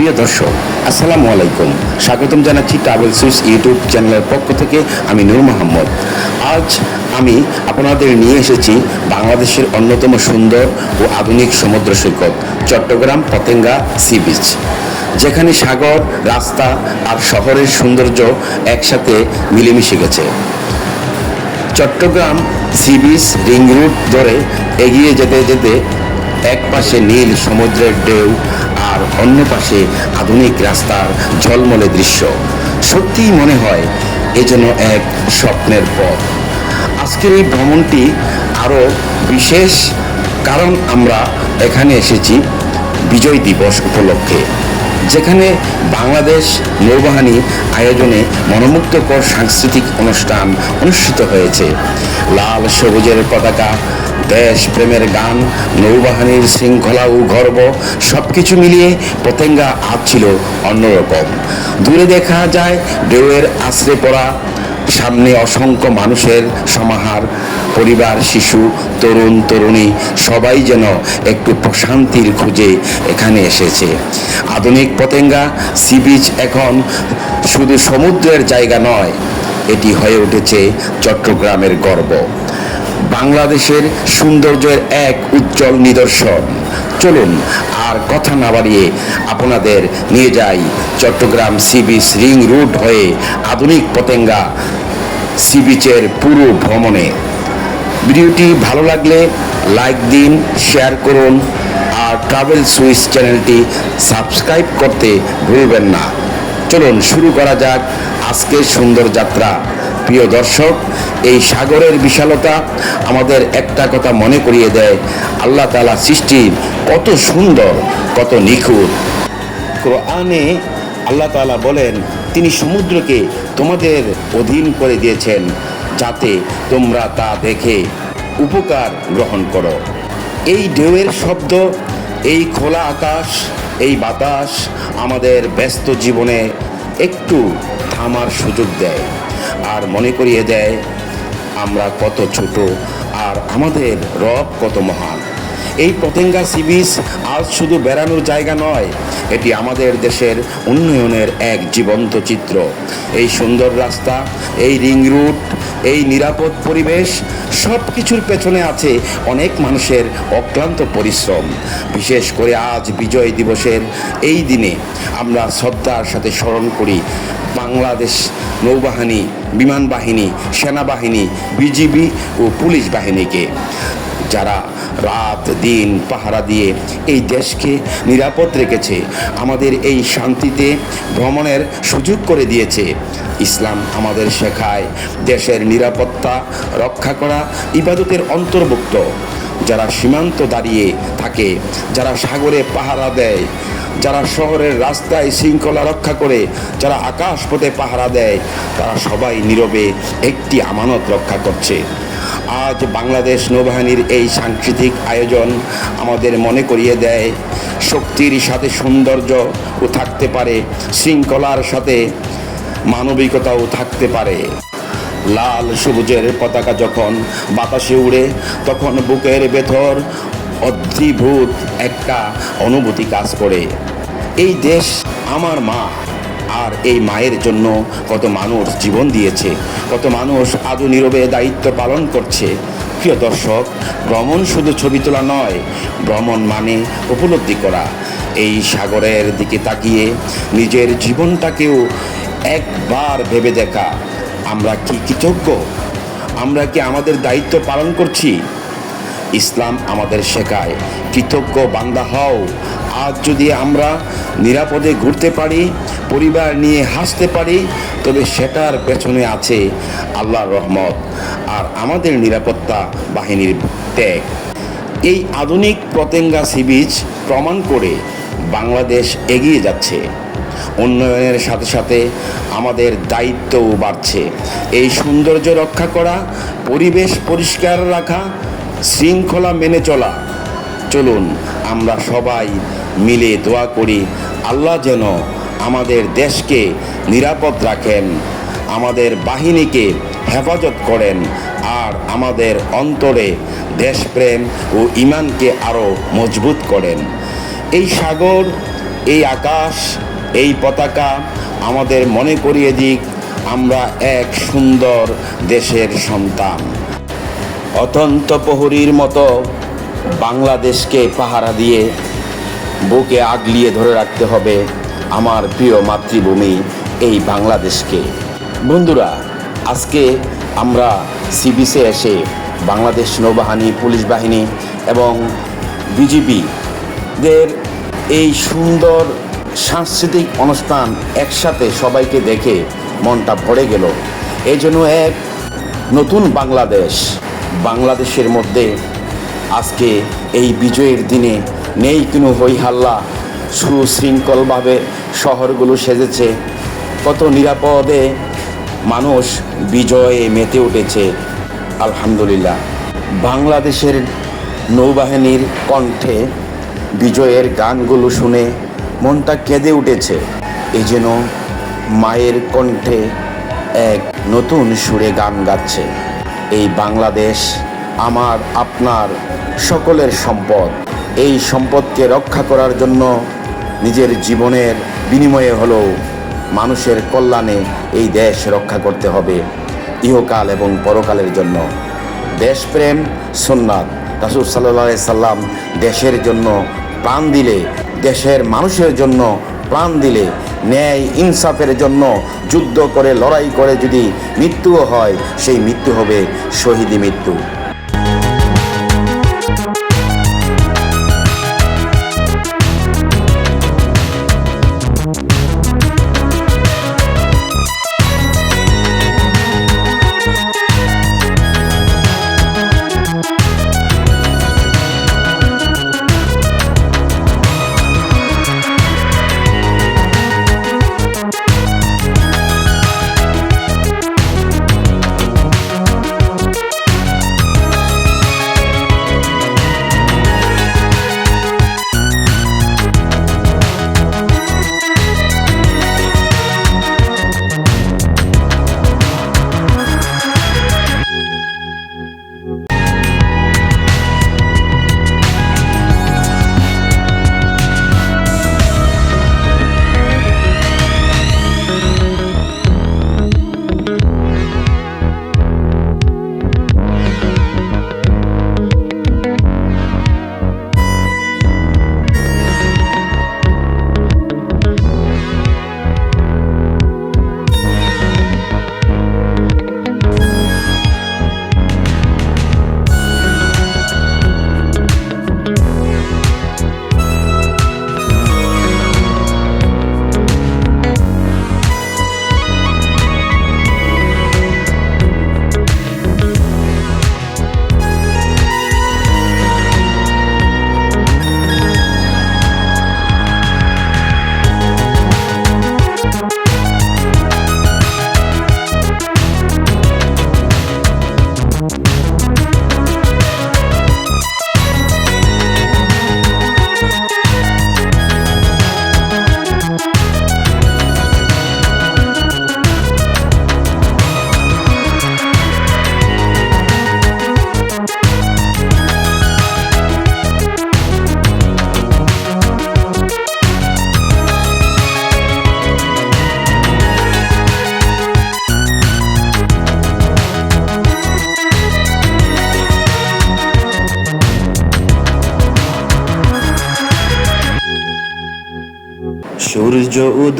প্রিয় দর্শক, আসসালামু আলাইকুম। স্বাগতম জানাচ্ছি ট্রাভেল সুইস ইউটিউব চ্যানেলের পক্ষ থেকে আমি নূর মোহাম্মদ। আজ আমি আপনাদের নিয়ে এসেছি বাংলাদেশের অন্যতম সুন্দর ও আধুনিক সমুদ্র সৈকত, চট্টগ্রাম পতেঙ্গা সি বিচ, যেখানে সাগর, রাস্তা আর শহরের সৌন্দর্য একসাথে মিলেমিশে গেছে। Chattogram sea beach ring route ধরে এগিয়ে যেতে যেতে এক পাশে নীল সমুদ্রের ঢেউ আর অন্য পাশে আধুনিক রাস্তার ঝলমলে দৃশ্য। সত্যিই মনে হয় এ যেন এক স্বপ্নের পথ। আজকের এই ভ্রমণটি আরও বিশেষ কারণ আমরা এখানে এসেছি বিজয় দিবস উপলক্ষে, যেখানে বাংলাদেশ নৌবাহিনী আয়োজনে মনোমুগ্ধকর সাংস্কৃতিক অনুষ্ঠান অনুষ্ঠিত হয়েছে। লাল, সবুজের পতাকা দেশ প্রেমের গান, নৌবাহিনীর শৃঙ্খলা ও গর্ব সব কিছু মিলিয়ে পতেঙ্গা আজ ছিল অন্যরকম দূরে দেখা যায় ঢেউয়ের আশ্রে পড়া, সামনে অসংখ্য মানুষের সমাহার, পরিবার, শিশু, তরুণ, তরুণী, সবাই যেন একটু প্রশান্তির খুঁজে এখানে এসেছে। আধুনিক পতেঙ্গা, সি বিচ এখন শুধু সমুদ্রের জায়গা নয়, এটি হয়ে উঠেছে চট্টগ্রামের গর্ব। বাংলাদেশের সৌন্দর্যের এক উজ্জ্বল নিদর্শন। চলুন, আর কথা না বাড়িয়ে আপনাদের নিয়ে যাই Chattogram sea beach ring route হয়ে আধুনিক পতেঙ্গা সি বিচের পুরো ভ্রমণে। ভিডিওটি ভালো লাগলে লাইক দিন, শেয়ার করুন, আর ট্রাভেল সুইস চ্যানেলটি সাবস্ক্রাইব করতে ভুলবেন না। চলুন, শুরু করা যাক আজকের সুন্দর যাত্রা। প্রিয় দর্শক, এই সাগরের বিশালতা আমাদের একটা কথা মনে করিয়ে দেয়। আল্লাহ তালা সৃষ্টি কত সুন্দর, কত নিখুঁত। কোরআনে আল্লাহ তাআলা বলেন, তিনি সমুদ্রকে তোমাদের অধীন করে দিয়েছেন যাতে তোমরা তা দেখে উপকার গ্রহণ করো। এই ঢেউয়ের শব্দ, এই খোলা আকাশ, এই বাতাস আমাদের ব্যস্ত জীবনে একটু থামার সুযোগ দেয়। আর মনে করিয়ে দেয় আমরা কত ছোট আর আমাদের রব কত মহান। এই পতেঙ্গা সি বিচ আজ শুধু বেড়ানোর জায়গা নয়, এটি আমাদের দেশের উন্নয়নের এক জীবন্ত চিত্র। এই সুন্দর রাস্তা, এই রিং রুট, এই নিরাপদ পরিবেশ সব কিছুর পেছনে আছে অনেক মানুষের অক্লান্ত পরিশ্রম। বিশেষ করে আজ বিজয় দিবসের এই দিনে আমরা শ্রদ্ধার সাথে স্মরণ করি বাংলাদেশ নৌবাহিনী, বিমান বাহিনী, সেনাবাহিনী, বিজিবি ও পুলিশ বাহিনীকে, যারা রাত, দিন, পাহারা দিয়ে এই দেশকে নিরাপদ রেখেছে। আমাদের এই শান্তিতে ভ্রমণের সুযোগ করে দিয়েছে। ইসলাম আমাদের শেখায় দেশের নিরাপত্তা রক্ষা করা ইবাদতের অন্তর্ভুক্ত। যারা সীমান্ত দাঁড়িয়ে থাকে, যারা সাগরে পাহারা দেয়, যারা শহরের রাস্তায় শৃঙ্খলা রক্ষা করে, যারা আকাশ পথে পাহারা দেয়, তারা সবাই নীরবে একটি আমানত রক্ষা করছে। আজ বাংলাদেশ নৌবাহিনীর এই সাংস্কৃতিক আয়োজন আমাদের মনে করিয়ে দেয়। শক্তির সাথে সৌন্দর্য ও থাকতে পারে, শৃঙ্খলার সাথে মানবিকতাও থাকতে পারে। লাল সবুজের পতাকা যখন বাতাসে উড়ে, তখন বুকের ভেতর অদ্ভুত একটা অনুভূতি কাজ করে। এই দেশ আমার মা। আর এই মায়ের জন্য কত মানুষ জীবন দিয়েছে, কত মানুষ আজও নীরবে দায়িত্ব পালন করছে। প্রিয় দর্শক, ভ্রমণ শুধু ছবি তোলা নয়, ভ্রমণ মানে উপলব্ধি করা। এই সাগরের দিকে তাকিয়ে নিজের জীবনটাকেও একবার ভেবে দেখা। আমরা কি কৃতজ্ঞ? আমরা কি আমাদের দায়িত্ব পালন করছি? ইসলাম আমাদের শেখায়। কৃতজ্ঞ বান্দা হও। আজ যদি আমরা নিরাপদে ঘুরতে পারি, পরিবার নিয়ে হাসতে পারি, তবে সেটার পেছনে আছে আল্লাহর রহমত আর আমাদের নিরাপত্তা বাহিনীর ত্যাগ। এই আধুনিক প্রতেঙ্গা সি বিচ প্রমাণ করে বাংলাদেশ এগিয়ে যাচ্ছে। উন্নয়নের সাথে সাথে আমাদের দায়িত্বও বাড়ছে। এই সৌন্দর্য রক্ষা করা, পরিবেশ পরিষ্কার রাখা শৃঙ্খলা মেনে চলা। চলুন, আমরা সবাই মিলে দোয়া করি, আল্লাহ যেন আমাদের দেশকে নিরাপদ রাখেন, আমাদের বাহিনীকে হেফাজত করেন, আর আমাদের অন্তরে দেশপ্রেম ও ইমানকে আরও মজবুত করেন। এই সাগর, এই আকাশ, এই পতাকা আমাদের মনে করিয়ে দিক, আমরা এক সুন্দর দেশের সন্তান। অতন্ত প্রহরীর মতো বাংলাদেশকে পাহারা দিয়ে বুকে আগলিয়ে ধরে রাখতে হবে আমার প্রিয় মাতৃভূমি এই বাংলাদেশকে। বন্ধুরা, আজকে আমরা সিবিসে এসে বাংলাদেশ নৌবাহিনী, পুলিশ বাহিনী এবং বিজিবি দের এই সুন্দর সাংস্কৃতিক অনুষ্ঠান একসাথে সবাইকে দেখে মনটা ভরে গেল। এই জন্য এক নতুন বাংলাদেশ বাংলাদেশের মধ্যে আজকে এই বিজয়ের দিনে নেই কোনো হইহাল্লা সুশৃঙ্খলভাবে শহরগুলো সেজেছে। কত নিরাপদে মানুষ বিজয়ে মেতে উঠেছে, আলহামদুলিল্লাহ। বাংলাদেশের নৌবাহিনীর কণ্ঠে বিজয়ের গানগুলো শুনে মনটা কেঁদে উঠেছে। এই যেন মায়ের কণ্ঠে এক নতুন সুরে গান গাচ্ছে। এই বাংলাদেশ আমার, আপনার সকলের সম্পদ। এই সম্পদকে রক্ষা করার জন্য নিজের জীবনের বিনিময়ে হলেও মানুষের কল্যাণে এই দেশ রক্ষা করতে হবে ইহকাল এবং পরকালের জন্য। দেশপ্রেম, সুন্নাত, রাসুল সাল্লাহ সাল্লাম দেশের জন্য প্রাণ দিলে দেশের মানুষের জন্য প্রাণ দিলে ন্যায় ইনসাফের জন্য যুদ্ধ করে, লড়াই করে যদি মৃত্যুও হয়, সেই মৃত্যু হবে শহীদি মৃত্যু।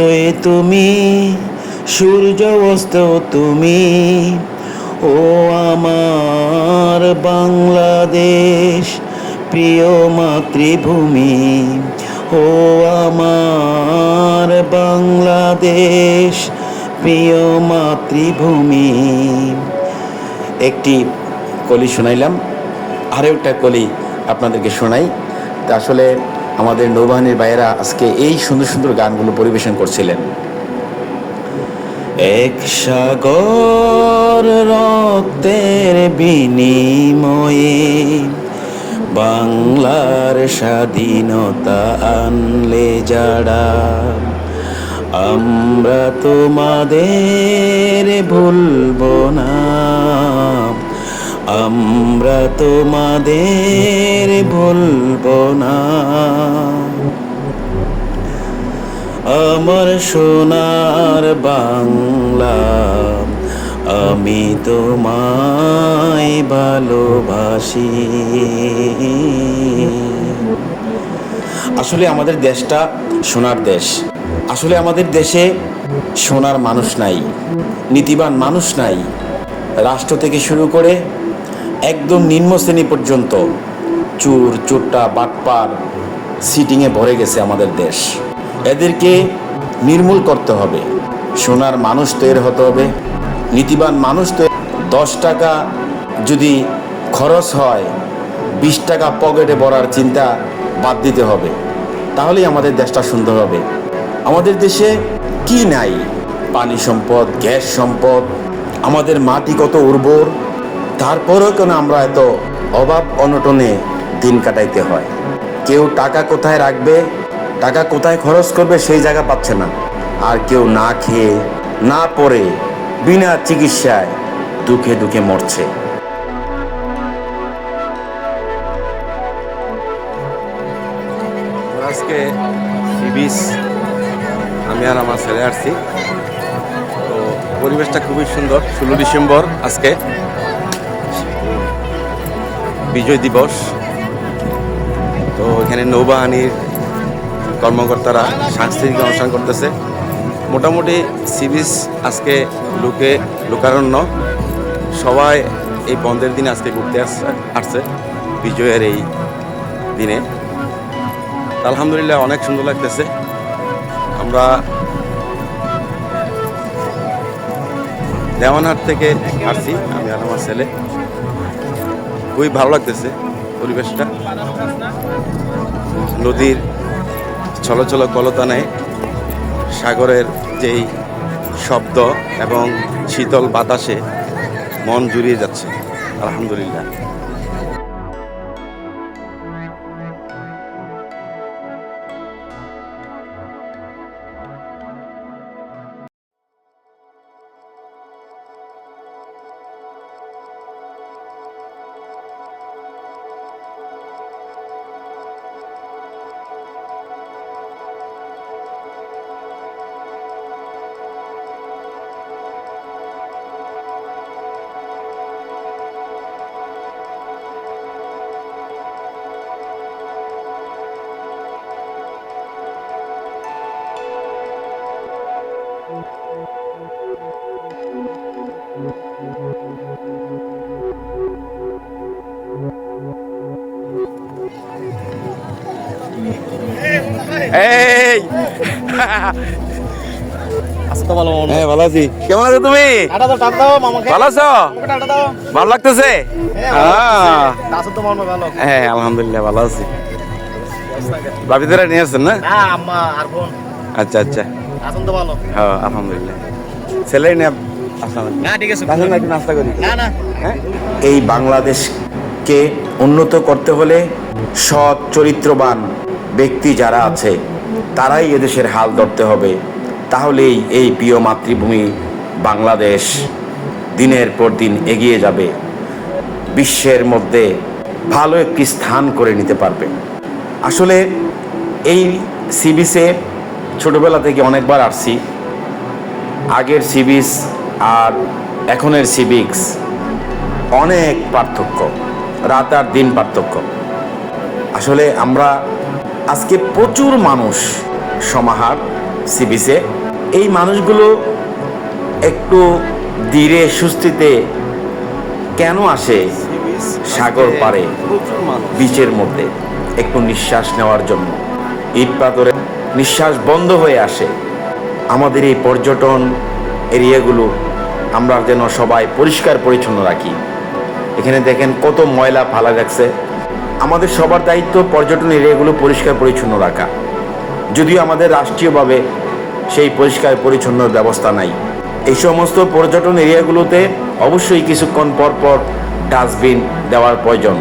উদয়ে তুমি, সূর্য অস্ত তুমি। ও আমার বাংলাদেশ, প্রিয় মাতৃভূমি। ও আমার বাংলাদেশ, প্রিয় মাতৃভূমি। একটি কলি শোনাইলাম আরও একটা কলি আপনাদেরকে শোনাই। তা আসলে আমাদের নৌবাহিনীর ভাইয়েরা আজকে এই সুন্দর সুন্দর গানগুলো পরিবেশন করছিলেন। এক সাগর রক্তের বিনিময়ে বাংলার স্বাধীনতা আনলে যারা, আমরা তোমাদের ভুলব না। আমরা তোমাদের ভুলব না। আমার সোনার বাংলা, আমি তোমায় ভালোবাসি। আসলে আমাদের দেশটা সোনার দেশ। আসলে আমাদের দেশে সোনার মানুষ নাই, নীতিবান মানুষ নাই। রাষ্ট্র থেকে শুরু করে একদম নিম্ন শ্রেণি পর্যন্ত চুর চোট্টা বাটপার সিটিংয়ে ভরে গেছে আমাদের দেশ। এদেরকে নির্মূল করতে হবে। সোনার মানুষ তৈরি হতে হবে। নীতিবান মানুষ তৈরি দশ টাকা যদি খরচ হয়, বিশ টাকা পকেটে ভরার চিন্তা বাদ দিতে হবে। তাহলেই আমাদের দেশটা সুন্দর হবে। আমাদের দেশে কি নাই? পানি সম্পদ, গ্যাস সম্পদ, আমাদের মাটি কত উর্বর তারপরেও কেন আমরা এত অভাব অনটনে দিন কাটাইতে হয়? কেউ টাকা কোথায় রাখবে, টাকা কোথায় খরচ করবে সেই জায়গা পাচ্ছে না। আর কেউ না খেয়ে, না পড়ে, বিনা চিকিৎসায় দুঃখে দুঃখে মরছে। আজকে আমি আর আমার ছেলে আসছি। তো পরিবেশটা খুবই সুন্দর, ষোলো ডিসেম্বর আজকে। বিজয় দিবস। তো এখানে নৌবাহিনীর কর্মকর্তারা সাংস্কৃতিক অনুষ্ঠান করতেছে। মোটামুটি সি বিচ আজকে লোকে লোকারণ্য। সবাই এই বন্ধের দিনে আজকে ঘুরতে আসছে আসছে বিজয়ের এই দিনে। আলহামদুলিল্লাহ অনেক সুন্দর লাগতেছে। আমরা দেওয়ানহাট থেকে আসছি, আমি আর আমার ছেলে। খুবই ভালো লাগতেছে পরিবেশটা। নদীর চলচল কলতানে সাগরের যেই শব্দ এবং শীতল বাতাসে মন জুড়িয়ে যাচ্ছে, আলহামদুলিল্লাহ। হ্যাঁ ভালো আছি। কেমন আছো তুমি? ভালো আছো? ভালো লাগতেছে? হ্যাঁ, হ্যাঁ আলহামদুলিল্লাহ ভালো আছি। নিয়ে আসছেন না? হ্যাঁ আচ্ছা আচ্ছা। হ্যাঁ আলহামদুলিল্লাহ। ছেলে নিয়ে হ্যাঁ? এই বাংলাদেশকে উন্নত করতে হলে সৎ চরিত্রবান ব্যক্তি যারা আছে তারাই এদেশের হাল ধরতে হবে। তাহলেই এই প্রিয় মাতৃভূমি বাংলাদেশ দিনের পর দিন এগিয়ে যাবে। বিশ্বের মধ্যে ভালো একটি স্থান করে নিতে পারবে। আসলে এই সিবিসে ছোটোবেলা থেকে অনেকবার আসছি। আগের সিবিস আর এখনের সিভিক্স অনেক পার্থক্য, রাত আর দিন পার্থক্য। আসলে আমরা আজকে প্রচুর মানুষ সমাহার সিবিসে এই মানুষগুলো একটু ধীরে সুস্থিতে কেন আসে সাগর মানুষ বিচের মধ্যে? একটু নিঃশ্বাস নেওয়ার জন্য। ইট পাথরে নিঃশ্বাস বন্ধ হয়ে আসে। আমাদের এই পর্যটন এরিয়াগুলো আমরা যেন সবাই পরিষ্কার পরিচ্ছন্ন রাখি। এখানে দেখেন কত ময়লা ফালা রাখছে। আমাদের সবার দায়িত্ব পর্যটন এরিয়াগুলো পরিষ্কার পরিচ্ছন্ন রাখা। যদিও আমাদের রাষ্ট্রীয়ভাবে সেই পরিষ্কার পরিচ্ছন্ন ব্যবস্থা নাই। এই সমস্ত পর্যটন এরিয়াগুলোতে অবশ্যই কিছুক্ষণ পর পর ডাস্টবিন দেওয়ার প্রয়োজন।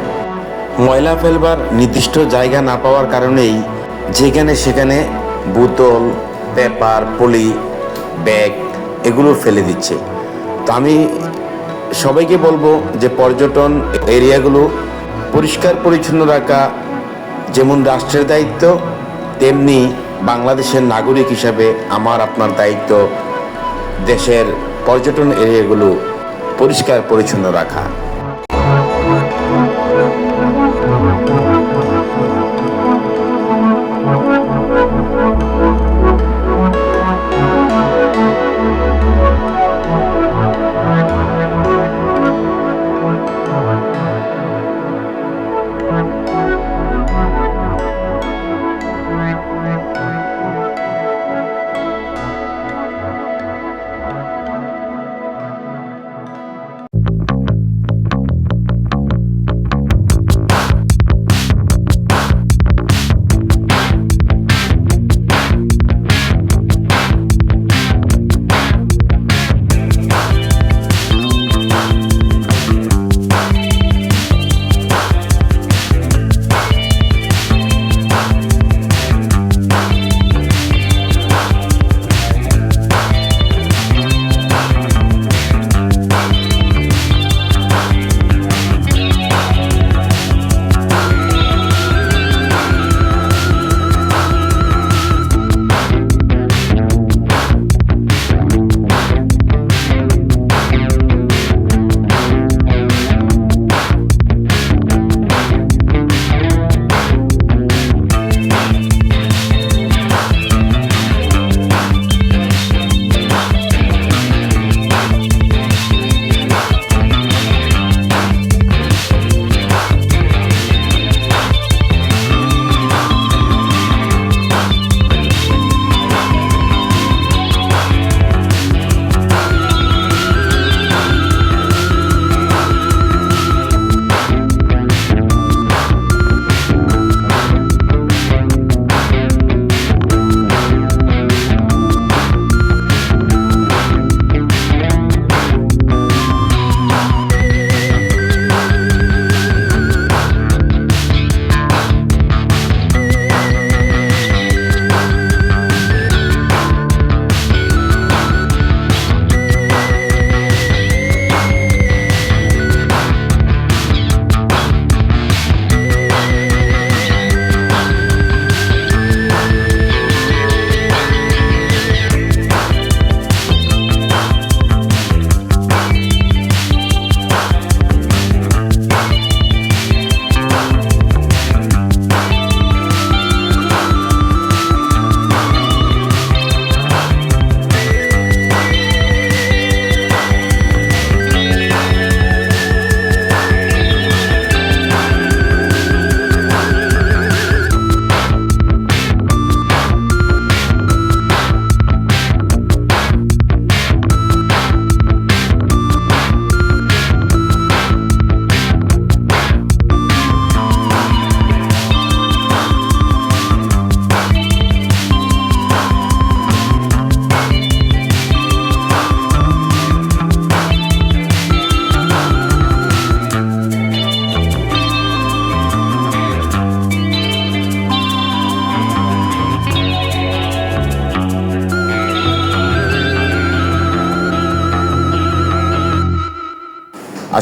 ময়লা ফেলবার নির্দিষ্ট জায়গা না পাওয়ার কারণেই যেখানে সেখানে বোতল, পেপার, পলি, ব্যাগ এগুলো ফেলে দিচ্ছে। তো আমি সবাইকে বলব যে পর্যটন এরিয়াগুলো পরিষ্কার পরিচ্ছন্ন রাখা যেমন রাষ্ট্রের দায়িত্ব তেমনি বাংলাদেশের নাগরিক হিসাবে আমার আপনার দায়িত্ব দেশের পর্যটন এরিয়াগুলো পরিষ্কার পরিচ্ছন্ন রাখা।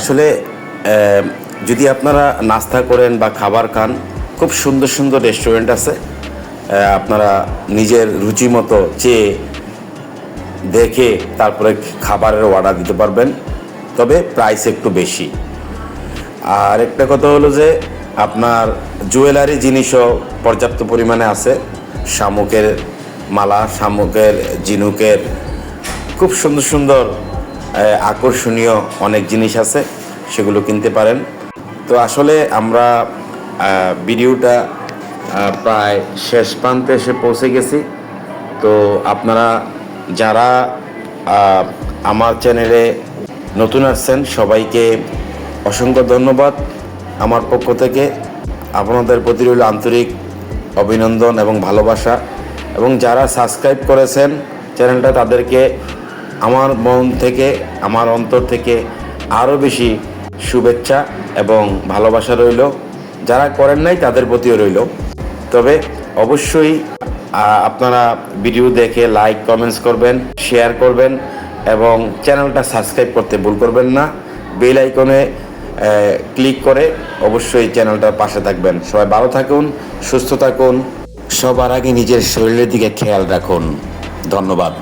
আসলে যদি আপনারা নাস্তা করেন বা খাবার খান, খুব সুন্দর সুন্দর রেস্টুরেন্ট আছে। আপনারা নিজের রুচি মতো চেয়ে দেখে তারপরে খাবারের অর্ডার দিতে পারবেন, তবে প্রাইস একটু বেশি। আর একটা কথা হলো যে, আপনার জুয়েলারি জিনিসও পর্যাপ্ত পরিমাণে আছে। শামুকের মালা, শামুকের জিনুকের খুব সুন্দর সুন্দর আকর্ষণীয় অনেক জিনিস আছে। সেগুলো কিনতে পারেন। তো আসলে আমরা ভিডিওটা প্রায় শেষ প্রান্তে এসে পৌঁছে গেছি। তো আপনারা যারা আমার চ্যানেলে নতুন আসছেন, সবাইকে অসংখ্য ধন্যবাদ আমার পক্ষ থেকে। আপনাদের প্রতি রইল আন্তরিক অভিনন্দন এবং ভালোবাসা। এবং যারা সাবস্ক্রাইব করেছেন চ্যানেলটা, তাদেরকে আমার মন থেকে, আমার অন্তর থেকে আরও বেশি শুভেচ্ছা এবং ভালোবাসা রইল। যারা করেন নাই, তাদের প্রতিও রইল। তবে অবশ্যই আপনারা ভিডিও দেখে লাইক কমেন্টস করবেন শেয়ার করবেন এবং চ্যানেলটা সাবস্ক্রাইব করতে ভুল করবেন না। বেল আইকনে ক্লিক করে অবশ্যই চ্যানেলটার পাশে থাকবেন। সবাই ভালো থাকুন, সুস্থ থাকুন, সবার আগে নিজের শরীরের দিকে খেয়াল রাখুন। ধন্যবাদ।